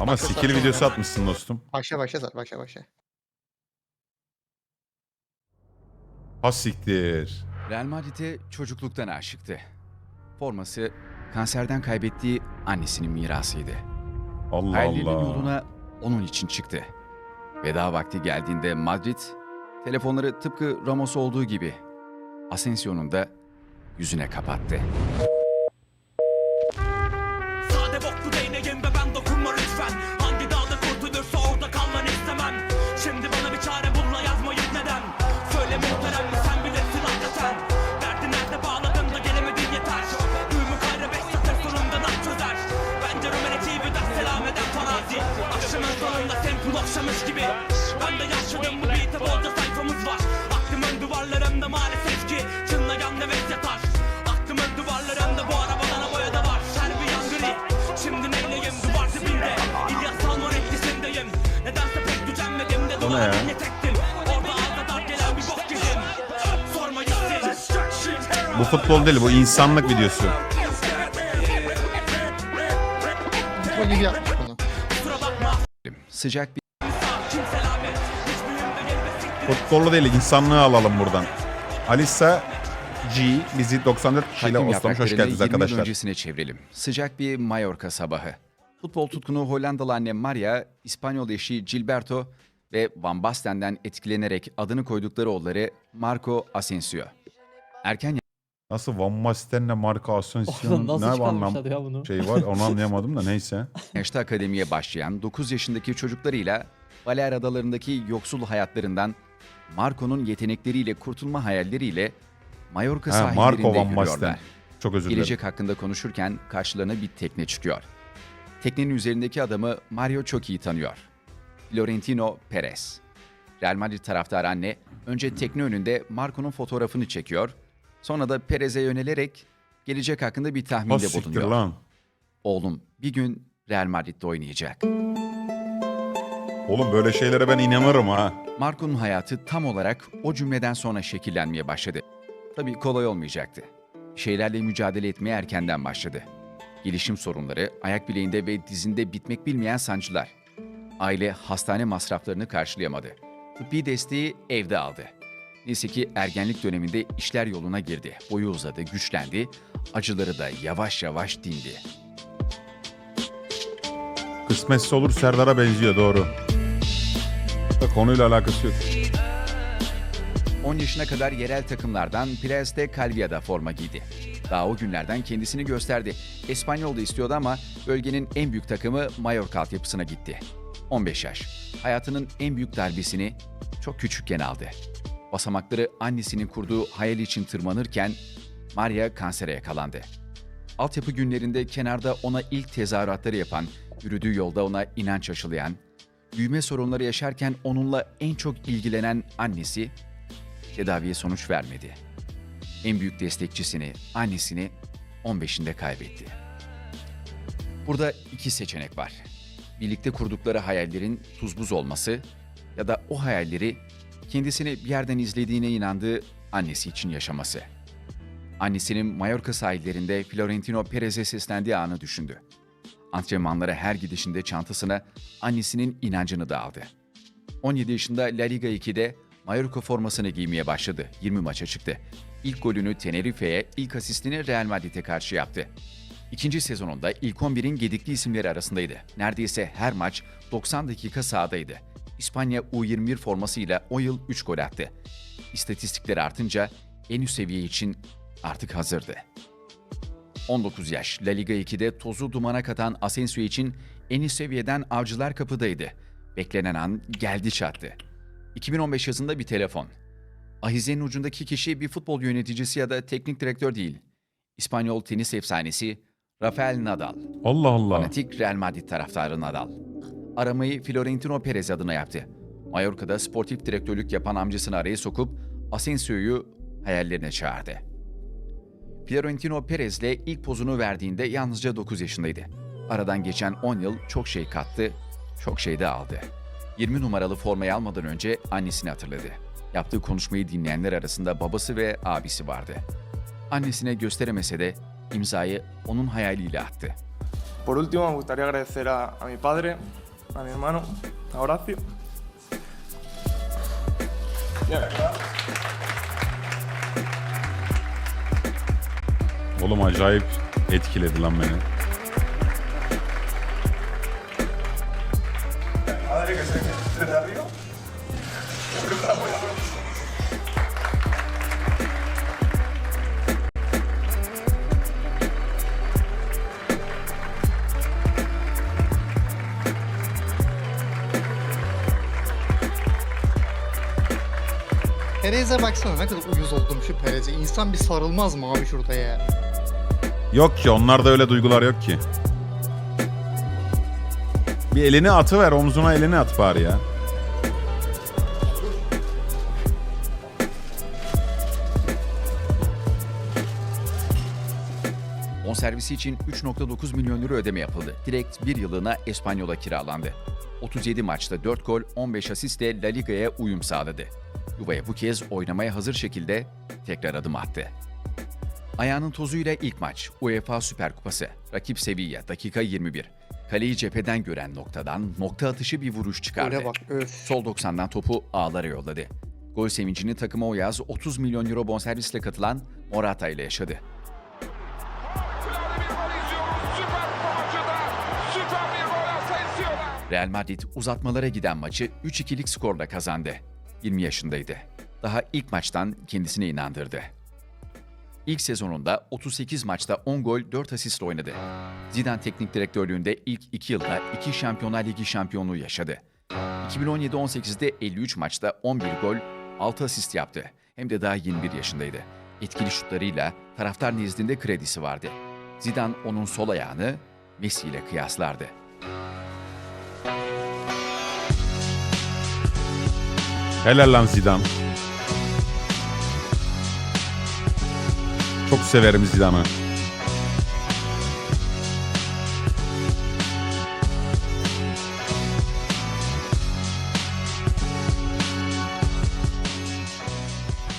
Ama skill videosu atmışsın dostum. Başla başla zaten başla başla. Ha siktir. Real Madrid'e çocukluktan aşıktı. Forması kanserden kaybettiği annesinin mirasıydı. Allah Hayallerinin Allah. yoluna onun için çıktı. Veda vakti geldiğinde Madrid, telefonları tıpkı Ramos olduğu gibi Asensio'nun da yüzüne kapattı. Okşamış gibi. Ben de yaşadım. Bu beat'e bolca sayfamız var. Aklımın duvarlarında maalesef ki. Çınlayan nefes yatar. Aklımın duvarlarında bu arabadan boya da var. Serbi yangırı Şimdi neyleyim? Duvar dibinde. İlyas Salman etkisindeyim. Nedense pek gücenmedim de ya? dinle tektim Orada ağza dar gelen bir bok yedim. Sorma gitsin. Bu futbol değil bu insanlık videosu. Bu gibi yapmış bunu. Sıcak bir Futbolu değil insanlığı alalım buradan. Alisa G bizi 94 kişiyle takvim oslamış. Hoş yapraklarını geldiniz 20 yıl arkadaşlar. öncesine çevirelim. Sıcak bir Mallorca sabahı. Futbol tutkunu Hollandalı anne Maria, İspanyol eşi Gilberto ve Van Basten'den etkilenerek adını koydukları oğulları Marco Asensio. Erken Nasıl Van Basten'le Marco Oğlum Asensio'nun nasıl ne çıkarmışlar anlam ya bunu? şey var onu anlayamadım da neyse. yaşta akademiye başlayan 9 yaşındaki çocuklarıyla Balear Adaları'ndaki yoksul hayatlarından Marco'nun yetenekleriyle kurtulma hayalleriyle Mallorca Ha, sahillerinde Marco Van yürüyorlar. Basten. Çok özür dilerim. Gelecek hakkında konuşurken karşılarına bir tekne çıkıyor. Teknenin üzerindeki adamı Mario çok iyi tanıyor. Florentino Perez. Real Madrid taraftarı anne önce tekne önünde Marco'nun fotoğrafını çekiyor. Sonra da Perez'e yönelerek gelecek hakkında bir tahminde siktir bulunuyor. lan. Oğlum bir gün Real Madrid'de oynayacak. Oğlum böyle şeylere ben inanırım ha. Marco'nun hayatı tam olarak o cümleden sonra şekillenmeye başladı. Tabii kolay olmayacaktı. Şeylerle mücadele etmeye erkenden başladı. Gelişim sorunları, ayak bileğinde ve dizinde bitmek bilmeyen sancılar. Aile hastane masraflarını karşılayamadı. Tıbbi desteği evde aldı. Neyse ki ergenlik döneminde işler yoluna girdi. Boyu uzadı, güçlendi, acıları da yavaş yavaş dindi. Kısmetse olur Serdar'a benziyor doğru. Da konuyla alakası yok. 10 yaşına kadar yerel takımlardan Pires de Calvia'da forma giydi. Daha o günlerden kendisini gösterdi. Espanyol da istiyordu ama bölgenin en büyük takımı Mallorca altyapısına gitti. 15 yaş. Hayatının en büyük darbesini çok küçükken aldı. Basamakları annesinin kurduğu hayal için tırmanırken Maria kansere yakalandı. Altyapı günlerinde kenarda ona ilk tezahüratları yapan, yürüdüğü yolda ona inanç aşılayan, büyüme sorunları yaşarken onunla en çok ilgilenen annesi tedaviye sonuç vermedi. En büyük destekçisini, annesini 15'inde kaybetti. Burada iki seçenek var. Birlikte kurdukları hayallerin tuz buz olması ya da o hayalleri kendisini bir yerden izlediğine inandığı annesi için yaşaması. Annesinin Mallorca sahillerinde Florentino Perez'e seslendiği anı düşündü. Antrenmanlara her gidişinde çantasına annesinin inancını da aldı. 17 yaşında La Liga 2'de Mallorca formasını giymeye başladı. 20 maça çıktı. İlk golünü Tenerife'ye, ilk asistini Real Madrid'e karşı yaptı. İkinci sezonunda ilk 11'in gedikli isimleri arasındaydı. Neredeyse her maç 90 dakika sahadaydı. İspanya U21 formasıyla o yıl 3 gol attı. İstatistikleri artınca en üst seviye için artık hazırdı. 19 yaş La Liga 2'de tozu dumana katan Asensio için en üst seviyeden avcılar kapıdaydı. Beklenen an geldi çattı. 2015 yazında bir telefon. Ahizenin ucundaki kişi bir futbol yöneticisi ya da teknik direktör değil. İspanyol tenis efsanesi Rafael Nadal. Allah Allah. Fanatik Real Madrid taraftarı Nadal. Aramayı Florentino Perez adına yaptı. Mallorca'da sportif direktörlük yapan amcasını araya sokup Asensio'yu hayallerine çağırdı. Florentino Perez'le ilk pozunu verdiğinde yalnızca 9 yaşındaydı. Aradan geçen 10 yıl çok şey kattı, çok şey de aldı. 20 numaralı formayı almadan önce annesini hatırladı. Yaptığı konuşmayı dinleyenler arasında babası ve abisi vardı. Annesine gösteremese de imzayı onun hayaliyle attı. Por último, me gustaría agradecer a, a mi padre, a mi hermano, a Horacio. Y Oğlum acayip etkiledi lan beni. Perez'e baksana ne kadar uyuz oldum şu Perez'e. İnsan bir sarılmaz mı abi şurada ya? Yok ki onlarda öyle duygular yok ki. Bir elini atıver omzuna elini at bari ya. Bonservisi için 3.9 milyon euro ödeme yapıldı. Direkt bir yıllığına Espanyol'a kiralandı. 37 maçta 4 gol, 15 asistle La Liga'ya uyum sağladı. Yuva'ya bu kez oynamaya hazır şekilde tekrar adım attı. Ayağının tozuyla ilk maç UEFA Süper Kupası. Rakip Sevilla dakika 21. Kaleyi cepheden gören noktadan nokta atışı bir vuruş çıkardı. Öyle bak öf. Sol 90'dan topu ağlara yolladı. Gol sevincini takıma o yaz 30 milyon euro bonservisle katılan Morata ile yaşadı. Real Madrid uzatmalara giden maçı 3-2'lik skorla kazandı. 20 yaşındaydı. Daha ilk maçtan kendisine inandırdı. İlk sezonunda 38 maçta 10 gol 4 asistle oynadı. Zidane teknik direktörlüğünde ilk 2 yılda 2 Şampiyonlar Ligi şampiyonluğu yaşadı. 2017-18'de 53 maçta 11 gol 6 asist yaptı. Hem de daha 21 yaşındaydı. Etkili şutlarıyla taraftar nezdinde kredisi vardı. Zidane onun sol ayağını Messi ile kıyaslardı. Helal lan Zidane. Çok severim Zidane'ı.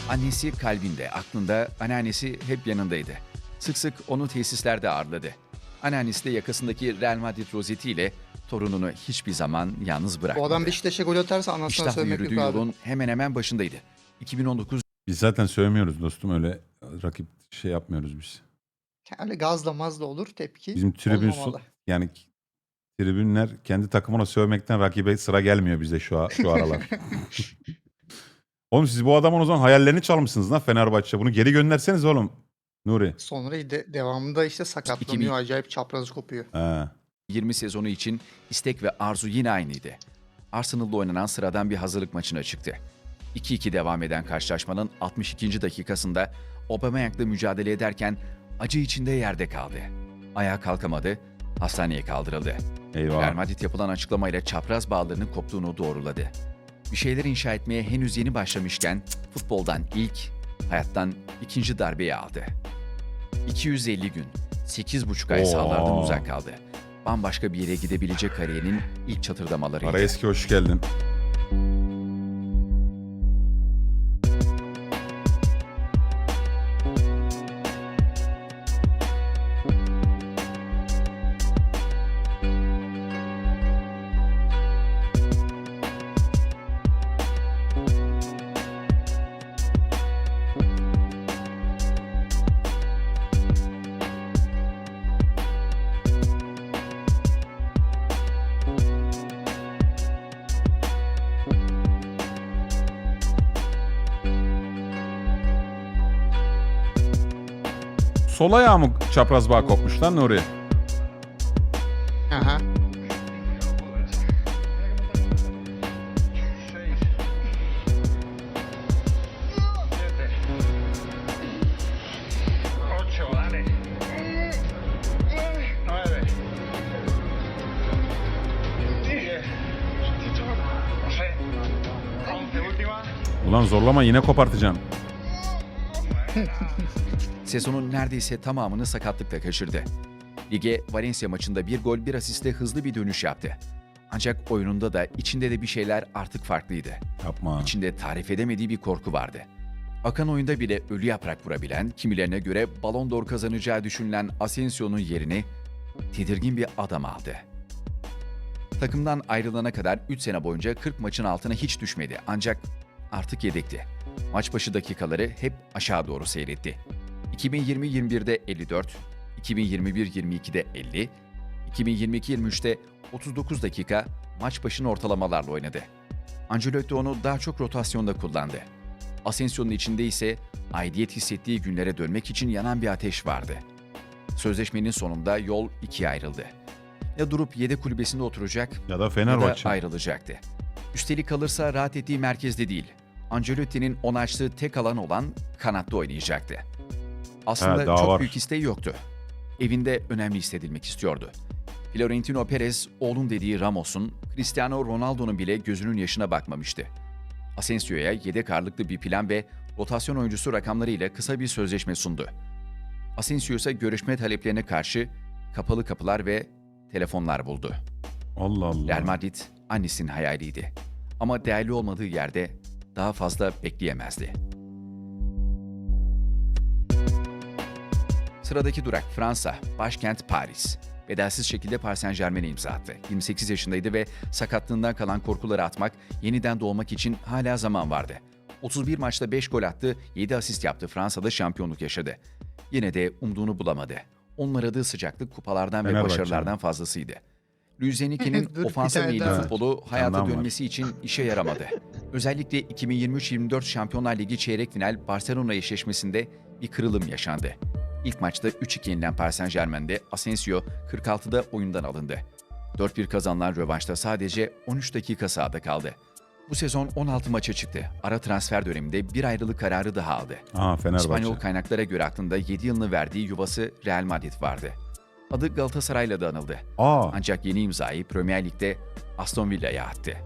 Annesi kalbinde, aklında, anneannesi hep yanındaydı. Sık sık onu tesislerde ağırladı. Anneannesi de yakasındaki Real Madrid rozetiyle torununu hiçbir zaman yalnız bırakmadı. adam Beşiktaş'a gol atarsa anasına İştahla söylemek yürüdüğü yok abi. yolun hemen hemen başındaydı. 2019 Biz zaten söylemiyoruz dostum öyle rakip şey yapmıyoruz biz. Öyle gazla mazla olur tepki. Bizim tribün olmamalı. yani tribünler kendi takımına sövmekten rakibe sıra gelmiyor bize şu a- şu aralar. oğlum siz bu adamın o zaman hayallerini çalmışsınız lan Fenerbahçe. Bunu geri gönderseniz oğlum. Nuri. Sonra de, devamında işte sakatlanıyor. Acayip çaprazı kopuyor. He. 20 sezonu için istek ve arzu yine aynıydı. Arsenal'da oynanan sıradan bir hazırlık maçına çıktı. 2-2 devam eden karşılaşmanın 62. dakikasında Aubameyang'la mücadele ederken acı içinde yerde kaldı. Ayağa kalkamadı, hastaneye kaldırıldı. Real Eyvah. Madrid yapılan açıklamayla çapraz bağlarının koptuğunu doğruladı. Bir şeyler inşa etmeye henüz yeni başlamışken futboldan ilk, hayattan ikinci darbeyi aldı. 250 gün, 8,5 ay Oo. sahalardan uzak kaldı. Bambaşka bir yere gidebilecek kariyerinin ilk çatırdamalarıydı. Arayeski hoş geldin. Sol ayağı mı çapraz bağ kopmuş lan Nuri? Aha. Ulan zorlama yine kopartacaksın. Sezonun neredeyse tamamını sakatlıkla kaçırdı. Lige Valencia maçında bir gol bir asiste hızlı bir dönüş yaptı. Ancak oyununda da içinde de bir şeyler artık farklıydı. Yapma. İçinde tarif edemediği bir korku vardı. Akan oyunda bile ölü yaprak vurabilen, kimilerine göre Ballon d'Or kazanacağı düşünülen Asensio'nun yerini tedirgin bir adam aldı. Takımdan ayrılana kadar 3 sene boyunca 40 maçın altına hiç düşmedi ancak artık yedekti. Maç başı dakikaları hep aşağı doğru seyretti. 2020-21'de 54, 2021-22'de 50, 2022-23'te 39 dakika maç başına ortalamalarla oynadı. Ancelotti onu daha çok rotasyonda kullandı. Asensio'nun içinde ise aidiyet hissettiği günlere dönmek için yanan bir ateş vardı. Sözleşmenin sonunda yol ikiye ayrıldı. Ya durup yedek kulübesinde oturacak Ya da ya Fenerbahçe. da ayrılacaktı. Üstelik kalırsa rahat ettiği merkezde değil. Ancelotti'nin onu açtığı tek alan olan kanatta oynayacaktı. Aslında daha çok var. büyük isteği yoktu. Evinde önemli hissedilmek istiyordu. Florentino Perez, oğlun dediği Ramos'un, Cristiano Ronaldo'nun bile gözünün yaşına bakmamıştı. Asensio'ya yedek ağırlıklı bir plan ve rotasyon oyuncusu rakamlarıyla kısa bir sözleşme sundu. Asensio ise görüşme taleplerine karşı kapalı kapılar ve telefonlar buldu. Allah Allah. Real Madrid annesinin hayaliydi. Ama değerli olmadığı yerde daha fazla bekleyemezdi. Sıradaki durak Fransa, başkent Paris. Bedelsiz şekilde Paris Saint Germain'e imza attı. 28 yaşındaydı ve sakatlığından kalan korkuları atmak, yeniden doğmak için hala zaman vardı. 31 maçta 5 gol attı, 7 asist yaptı. Fransa'da şampiyonluk yaşadı. Yine de umduğunu bulamadı. Onun aradığı sıcaklık kupalardan ve Fenerbahçe. başarılardan fazlasıydı. Luis Enrique'nin Dur, bir ofansa tane meyilli daha. futbolu hayata Yandan var. dönmesi için işe yaramadı. Özellikle 2023-24 Şampiyonlar Ligi çeyrek final Barcelona eşleşmesinde bir kırılım yaşandı. İlk maçta 3-2 yenilen Paris Saint Germain'de Asensio 46'da oyundan alındı. 4-1 kazanılan rövanşta sadece 13 dakika sahada kaldı. Bu sezon 16 maça çıktı. Ara transfer döneminde bir ayrılık kararı daha aldı. Aa Fenerbahçe. İspanyol kaynaklara göre aklında 7 yılını verdiği yuvası Real Madrid vardı. Adı Galatasaray'la da anıldı. Aa Ancak yeni imzayı Premier Lig'de Aston Villa'ya attı.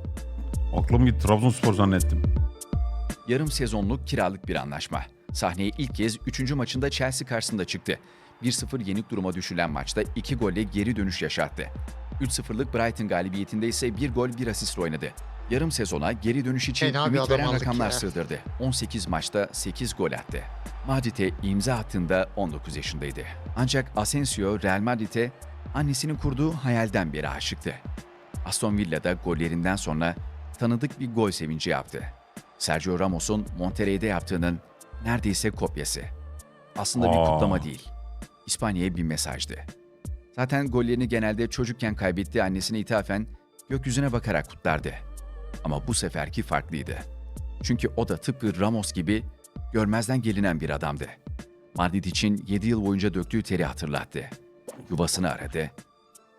aklım gitti. Trabzonspor zannettim. Yarım sezonluk kiralık bir anlaşma. Sahneye ilk kez 3. maçında Chelsea karşısında çıktı. 1-0 yenik duruma düşülen maçta 2 golle geri dönüş yaşattı. 3-0'lık Brighton galibiyetinde ise 1 gol 1 asist oynadı. Yarım sezona geri dönüş için Fena ümit veren rakamlar ya. sığdırdı. 18 maçta 8 gol attı. Madrid'e imza attığında 19 yaşındaydı. Ancak Asensio Real Madrid'e annesinin kurduğu hayalden beri aşıktı. Aston Villa'da gollerinden sonra tanıdık bir gol sevinci yaptı. Sergio Ramos'un Monterrey'de yaptığının neredeyse kopyası. Aslında bir Aa. kutlama değil. İspanya'ya bir mesajdı. Zaten gollerini genelde çocukken kaybettiği annesine ithafen gökyüzüne bakarak kutlardı. Ama bu seferki farklıydı. Çünkü o da tıpkı Ramos gibi görmezden gelinen bir adamdı. Madrid için 7 yıl boyunca döktüğü teri hatırlattı. Yuvasını aradı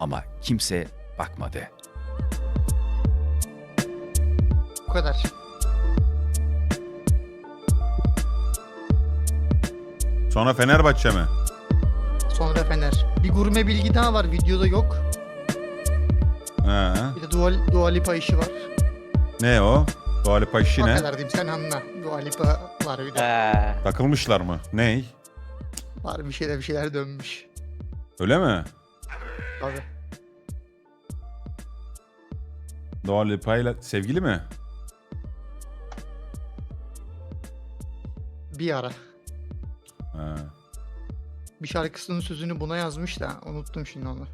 ama kimse bakmadı. Bu kadar. Sonra Fenerbahçe mi? Sonra Fener. Bir gurme bilgi daha var videoda yok. He. Bir de Dua, Dua Lipa işi var. Ne o? Dua Lipa işi O ne? kadar diyeyim sen anla. Dua Lipa var bir de. Ee, Takılmışlar mı? Ney? Var bir şeyler bir şeyler dönmüş. Öyle mi? Abi. Dua Lipa ile sevgili mi? Bir ara. He. Bir şarkısının sözünü buna yazmış da unuttum şimdi onu.